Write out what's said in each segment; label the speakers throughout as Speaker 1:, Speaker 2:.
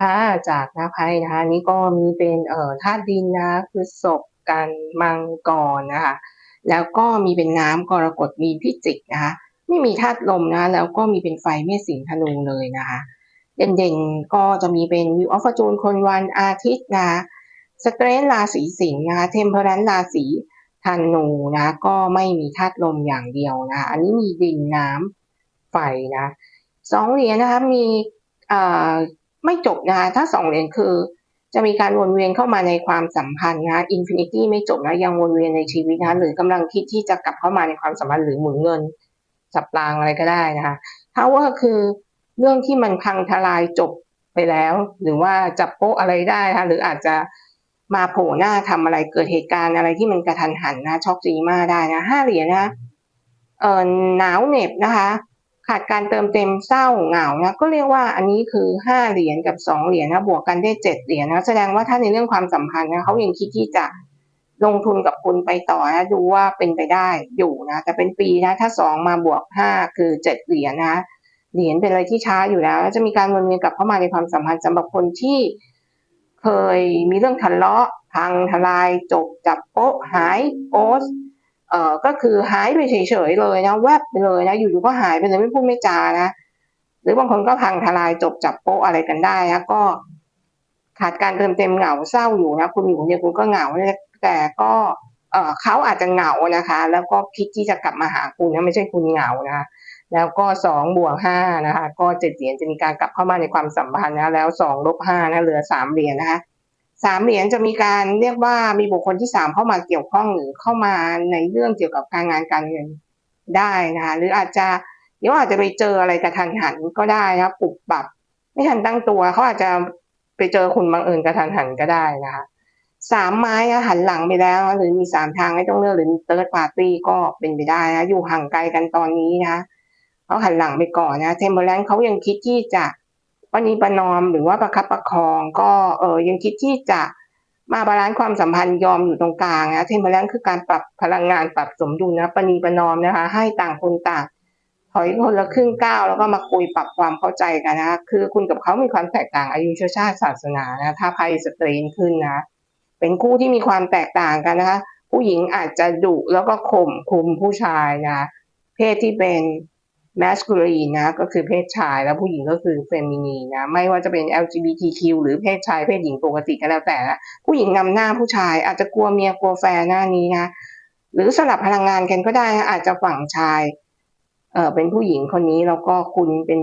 Speaker 1: ค่ะจากนะไพ่นะคะนี่ก็มีเป็นเอ่อธาตุดินนะคือศพกันมังกรนะคะแล้วก็มีเป็นน้ำกรกฎมีพิจิกนะคะไม่มีธาตุลมนะแล้วก็มีเป็นไฟเมษสิงห์ธนูเลยนะคะเด่นๆก็จะมีเป็นวิวออฟจูนคนวันอาทิตย์นะสเตรนราศีสิงห์นะคะเทมเพอรันราศีธนูนะก็ไม่มีธาตุลมอย่างเดียวนะอันนี้มีดินน้ำไฟนะสองเหรียญนะคะมีอ่า ไม่จบนะคะถ้าสองเหรียญคือ จะมีการวนเวียนเข้ามาในความสัมพันธ์นะอินฟินิตี้ไม่จบนะยังวนเวียนในชีวิตนะหรือกำลังคิดที่จะกลับเข้ามาในความสัมพันธ์หรือหมุนเงินสับรางอะไรก็ได้นะคะถ้าว่าคือเรื่องที่มันพังทลายจบไปแล้ว หรือว่าจับโป๊ะอะไรได้นะคะหรืออาจจะมาโผล่หน้าทำอะไรเกิดเหตุการณ์อะไรที่มันกระทันหันนะช็อกซีมาได้นะห้าเหรียญนะเออหนาวเหน็บนะคะ ขาดการเติมเต็มเศร้าเหงานะก็เรียกว่าอันนี้คือห้าเหรียญกับสองเหรียญนะบวกกันได้เจ็ดเหรียญนะแสดงว่าถ้าในเรื่องความสัมพันธ์นะเขายังคิดที่จะลงทุนกับคุณไปต่อนะดูว่าเป็นไปได้อยู่นะแต่เป็นปีนะถ้าสองมาบวกห้าคือเจ็ดเหรียญนะเหรียญเป็นอะไรที่ช้าอยู่แล้ว จะมีการวนเวียนกลับเข้ามาในความสัมพันธ์สำหรับคนที่เคยมีเรื่องทะเลาะพังทลายจบจับโป๊ะหายโพส เอ่อก็คือหายไปเฉยๆเลยนะแวบไปเลยนะอยู่ๆก็หายไปเลยไม่พูดไม่จานะหรือบางคนก็พังทลายจบจับโป๊ะอะไรกันได้นะก็ขาดการเติมเต็มเหงาเศร้าอยู่นะคุณอยู่คนเดียคุณก็เหงาแต่ก็เออเขาอาจจะเหงานะคะ แล้วก็คิดที่จะกลับมาหาคุณนะไม่ใช่คุณเหงานะคะแล้วก็สองบวกห้านะคะ ก็เจ็ดเหรียญจะมีการกลับเข้ามาในความสัมพันธ์นะแล้วสองลบห้านะเหลือสามเหรียญนะคะ สามเหรียญจะมีการเรียกว่ามีบุคคลที่สามเข้ามาเกี่ยวข้องหรือเข้ามาในเรื่องเกี่ยวกับการงานการเงินได้นะคะหรืออาจจะเดี๋ยวอาจจะไปเจออะไรกระทันหันก็ได้นะปุบปับ ไม่ทันตั้งตัวเขาอาจจะไปเจอคุณบังเอิญกระทันหันก็ได้นะคะสามไม้หันหลังไปแล้ว หรือมีสามทางให้ต้องเลือกหรือมีเติร์ดปาร์ตี้ก็เป็นไปได้นะอยู่ห่างไกลกันตอนนี้นะเขาหันหลังไปก่อนนะเทมเบอร์แลนด์เขายังคิดที่จะ ปณีประนอมหรือว่าประคับประคอง ก็เออยังคิดที่จะมาบาลานซ์ความสัมพันธ์ยอมอยู่ตรงกลางนะเทมเบลนด์คือการปรับพลังงานปรับสมดุลนะปณีประนอมนะคะ ให้ต่างคนต่างถอยคนละครึ่งก้าวแล้วก็มาคุยปรับความเข้าใจกันนะคือคุณกับเขามีความแตกต่างอายุเชื้อชาติศาสนานะถ้าไพ่สตรีนขึ้นนะเป็นคู่ที่มีความแตกต่างกันนะคะ ผู้หญิงอาจจะดุแล้วก็ข่มคุมผู้ชายนะเพศที่เป็น masculine นะก็คือเพศชายแล้วผู้หญิงก็คือ feminine นะไม่ว่าจะเป็น LGBTQ หรือเพศชายเพศหญิงปกติก็แล้วแต่นะผู้หญิงนำหน้าผู้ชาย อาจจะกลัวเมียกลัวแฟนหน้านี้นะหรือสลับพลังงานกันก็ได้นะอาจจะฝั่งชายเออเป็นผู้หญิงคนนี้แล้วก็คุณเป็น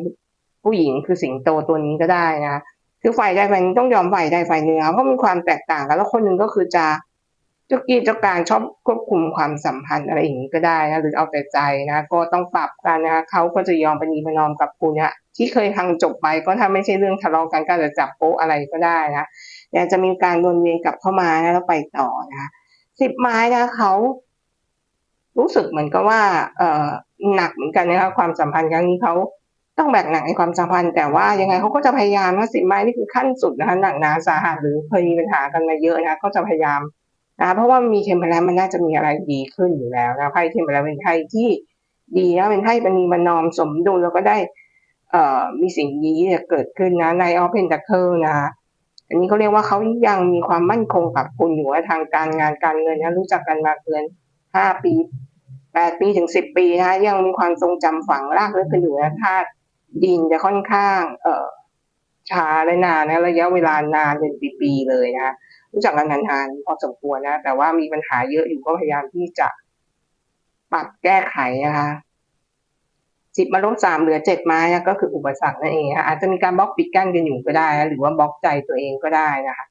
Speaker 1: ผู้หญิงคือสิงโตตัวนี้ก็ได้นะคือฝ่ายใดฝ่ายหนึงต้องยอมฝ่ายใดฝ่ายหนึ่งเพราะมีความแตกต่างกันแล้วคนหนึ่งก็คือจะ เจ้ากี้เจ้าการชอบควบคุมความสัมพันธ์อะไรอย่างนี้ก็ได้นะหรือเอาแต่ใจนะก็ต้องปรับกันนะเขาก็จะยอมปณีประนอมกับคุณเนี่ยที่เคยพังจบไปก็ถ้าไม่ใช่เรื่องทะเลาะกันก็จะจับโป๊ะอะไรก็ได้นะแต่จะมีการวนเวียนกลับเข้ามานะแล้วไปต่อนะสิบไม้นะเขารู้สึกเหมือนกับว่า เออหนักเหมือนกันนะคะความสัมพันธ์ครั้งนี้เขาต้องแบกหนักในความสัมพันธ์แต่ว่ายังไงเขาก็จะพยายามนะสิบไม้นี่คือขั้นสุดนะคะหนักหนาสาหัสหรือเคยมีปัญหากันมาเยอะนะก็จะพยายาม นะเพราะว่ามีเทมเพลนมันน่าจะมีอะไรดีขึ้นอยู่แล้วนะไพ่เทมเพลนเป็นไพ่ที่ดีนะเป็นไพ่ปณีประนอมสมดุลแล้วก็ได้เอ่อมีสิ่งดีจะเกิดขึ้นนะในออฟเพนตัคเคิลนะอันนี้เขาเรียกว่าเขายังมีความมั่นคงกับคุณอยู่ทางการงานการเงินนะรู้จักกันมาเกินห้าปีแปดปีถึงสิบปีนะยังมีความทรงจำฝังรากลึกกันอยู่นะธาตุดินจะค่อนข้าง เอ่อช้าและนานนะระยะเวลานานเป็นปีๆเลยนะ รู้จักกันนานๆพอสมควรนะ แต่ว่ามีปัญหาเยอะอยู่ก็พยายามที่จะปรับแก้ไขนะคะสิบมาลบสามเหลือเจ็ดไม้นะก็คืออุปสรรคนั่นเองอาจจะมีการบล็อกปิดกั้นกันอยู่ก็ได้นะหรือว่าบล็อกใจตัวเองก็ได้นะคะ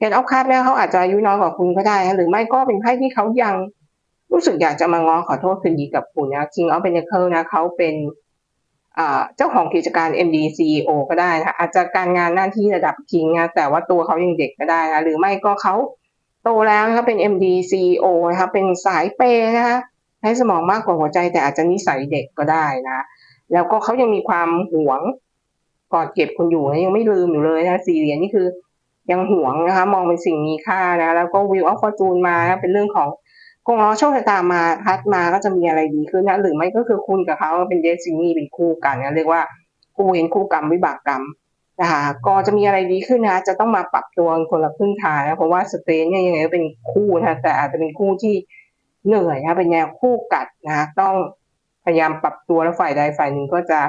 Speaker 1: เห็นเอาคาดแล้วเขาอาจจะอายุน้อยกว่าคุณก็ได้ หรือไม่ก็เป็นไพ่ที่เขายังรู้สึกอยากจะมาง้อขอโทษคืนดีกับคุณนะ King of Pentacles นะเขาเป็น เจ้าของกิจการ MD CEO ก็ได้นะอาจจะการงานหน้าที่ระดับคิงนะแต่ว่าตัวเขายังเด็กก็ได้นะหรือไม่ก็เขาโตแล้วนะคะเป็น MD CEO นะคะเป็นสายเปนะคะให้สมองมากกว่าหัวใจ แต่อาจจะนิสัยเด็กก็ได้นะ แล้วก็เขายังมีความหวงกอดเก็บคุณอยู่นะยังไม่ลืมอยู่เลยนะสี่เหรียญนี่คือยังหวงนะคะ มองเป็นสิ่งมีค่านะ แล้วก็วิวออฟฟอร์จูนมานะเป็นเรื่องของ กงล้อโชคชะตามาพัดมาก็จะมีอะไรดีขึ้นนะหรือไม่ก็คือคุณกับเขาเป็นเดซินี่เป็นคู่กันนะเรียกว่าคู่เห็นคู่กรรมวิบากกรรมนะคะก็จะมีอะไรดีขึ้นนะจะต้องมาปรับตัวคนละครึ่งทางนะเพราะว่าสเตนเนี่ยยังไงก็เป็นคู่นะคะแต่อาจจะเป็นคู่ที่เหนื่อยนะเป็นแนวคู่กัดนะต้องพยายามปรับตัวแล้วฝ่ายใดฝ่ายหนึ่งก็จะ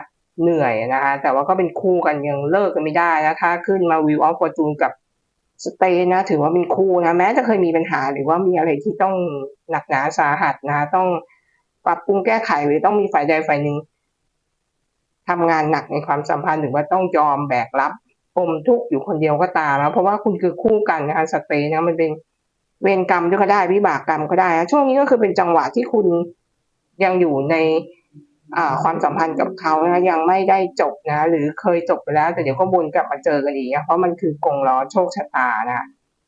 Speaker 1: เหนื่อยนะคะแต่ว่าก็เป็นคู่กันยังเลิกกันไม่ได้นะถ้าขึ้นมาวิวออฟฟอร์จูนกับ สเตนนะถือว่าเป็นคู่นะแม้จะเคยมีปัญหาหรือว่ามีอะไรที่ต้องหนักหนาสาหัสนะ ต้องปรับปรุงแก้ไขหรือต้องมีฝ่ายใดฝ่ายหนึ่งทำงานหนักในความสัมพันธ์หรือว่าต้องยอมแบกรับปมทุกข์อยู่คนเดียวก็ตามนะเพราะว่าคุณคือคู่กันนะคะสเตย์นะมันเป็นเวรกรรมก็ได้วิบากกรรมก็ได้นะช่วงนี้ก็คือเป็นจังหวะที่คุณยังอยู่ใน ความสัมพันธ์กับเขานะยังไม่ได้จบนะ หรือเคยจบไปแล้วแต่เดี๋ยวก็วนกลับมาเจอกันอีกนะเพราะมันคือกงล้อโชคชะตานะ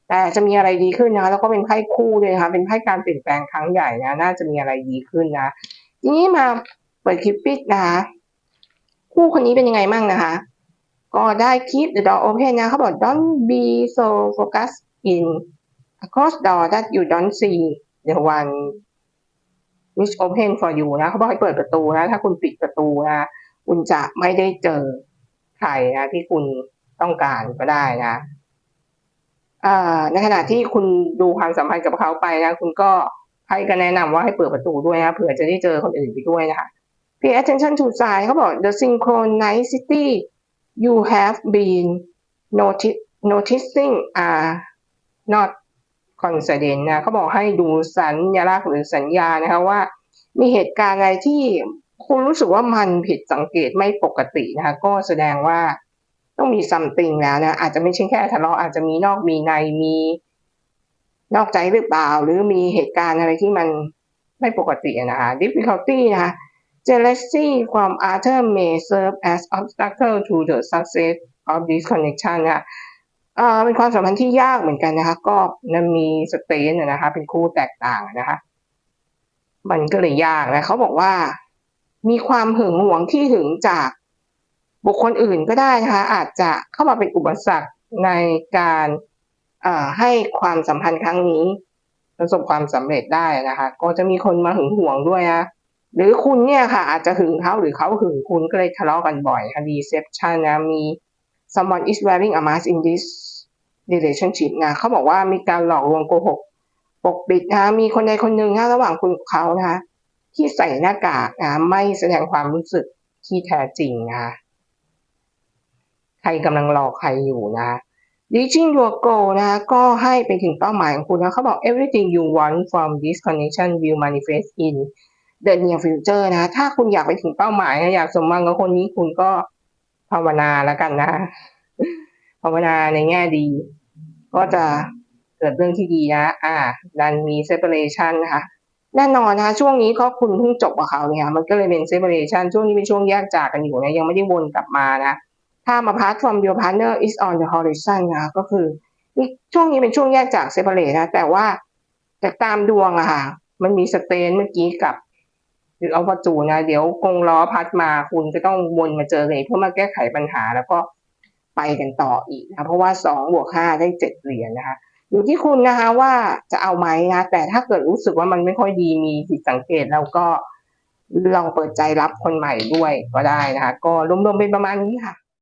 Speaker 1: แต่จะมีอะไรดีขึ้นนะแล้วก็เป็นไพ่คู่ด้วยนะคะเป็นไพ่การเปลี่ยนแปลงครั้งใหญ่นะน่าจะมีอะไรดีขึ้นนะทีนี้มาเปิดคลิปปิดนะคะคู่คนนี้เป็นยังไงมั่งนะคะ ก็ได้ keep the door open นะเขาบอก don't be so focused in a closed door that you don't see the one which open for you นะเขาบอกให้เปิดประตูนะ ถ้าคุณปิดประตูนะคุณจะไม่ได้เจอใครนะที่คุณต้องการก็ได้นะในขณะที่คุณดูความสัมพันธ์กับเขาไปนะ คุณก็ให้ก็แนะนำว่าให้เปิดประตูด้วยนะเผื่อจะได้เจอคนอื่นไปด้วยนะคะ pay attention to sign เขาบอก the synchronicity you have been notice noticing are not coincident นะเขาบอกให้ดูสัญลักษณ์หรือสัญญานะคะว่า มีเหตุการณ์อะไรที่คุณรู้สึกว่ามันผิดสังเกตไม่ปกตินะคะ ก็แสดงว่าต้องมี something แล้วนะอาจจะไม่ใช่แค่ทะเลาะอาจจะมีนอกมีในมีนอกใจหรือเปล่า หรือมีเหตุการณ์อะไรที่มันไม่ปกตินะคะ difficulty นะคะ jealousy from other may serve as obstacle to the success of this connection นะ อ่อเป็นความสัมพันธ์ที่ยากเหมือนกันนะคะ ก็มันมีสเตนนะคะ เป็นคู่แตกต่างนะคะ มันก็เลยยากนะเขาบอกว่า มีความหึงหวงที่หึงจากบุคคลอื่นก็ได้นะคะ อาจจะเข้ามาเป็นอุปสรรคในการอ่อให้ความสัมพันธ์ครั้งนี้ ประสบความสำเร็จได้นะคะ ก็จะมีคนมาหึงหวงด้วยนะหรือคุณเนี่ยค่ะ อาจจะหึงเขาหรือเขาหึงคุณก็เลยทะเลาะกันบ่อยค่ะ deception นะมี someone is wearing a mask in this relationship นะเขาบอกว่ามีการหลอกลวงโกหกปกปิดนะมีคนใดคนหนึ่งนะระหว่างคุณกับเขานะที่ใส่หน้ากากนะไม่แสดงความรู้สึกที่แท้จริงนะคะใครกำลังหลอกใครอยู่นะ reaching your goal นะก็ให้ไปถึงเป้าหมายของคุณนะเขาบอก everything you want from this connection will manifest in the near future นะ ถ้าคุณอยากไปถึงเป้าหมายนะอยากสมหวังกับคนนี้คุณก็ภาวนาแล้วกันนะ ภาวนาในแง่ดี ก็จะเกิดเรื่องที่ดีนะ อ่า ดันมี separation นะคะ แน่นอนนะคะ ช่วงนี้ก็คุณเพิ่งจบกับเขาเนี่ย มันก็เลยเป็น separation ช่วงนี้เป็นช่วงแยกจากกันอยู่นะ ยังไม่ได้วนกลับมานะ ถ้ามา apart from your partner is on the horizon นะ ก็คือช่วงนี้เป็นช่วงแยกจาก separate นะ แต่ว่าจากตามดวงอะค่ะ มันมีสเตนเมื่อกี้กับหรือเอาพอจูนะ เดี๋ยวกงล้อพัดมาคุณจะต้องวนมาเจอเลยเพื่อมาแก้ไขปัญหาแล้วก็ ไปกันต่ออีกนะเพราะว่าสองบวกห้าได้เจ็ดเหรียญนะคะอยู่ที่คุณนะคะว่าจะเอาไหมนะแต่ถ้าเกิดรู้สึกว่ามันไม่ค่อยดีมีผิดสังเกตแล้วก็ลองเปิดใจรับคนใหม่ด้วยก็ได้นะคะ ก็รวมๆเป็นประมาณนี้ค่ะ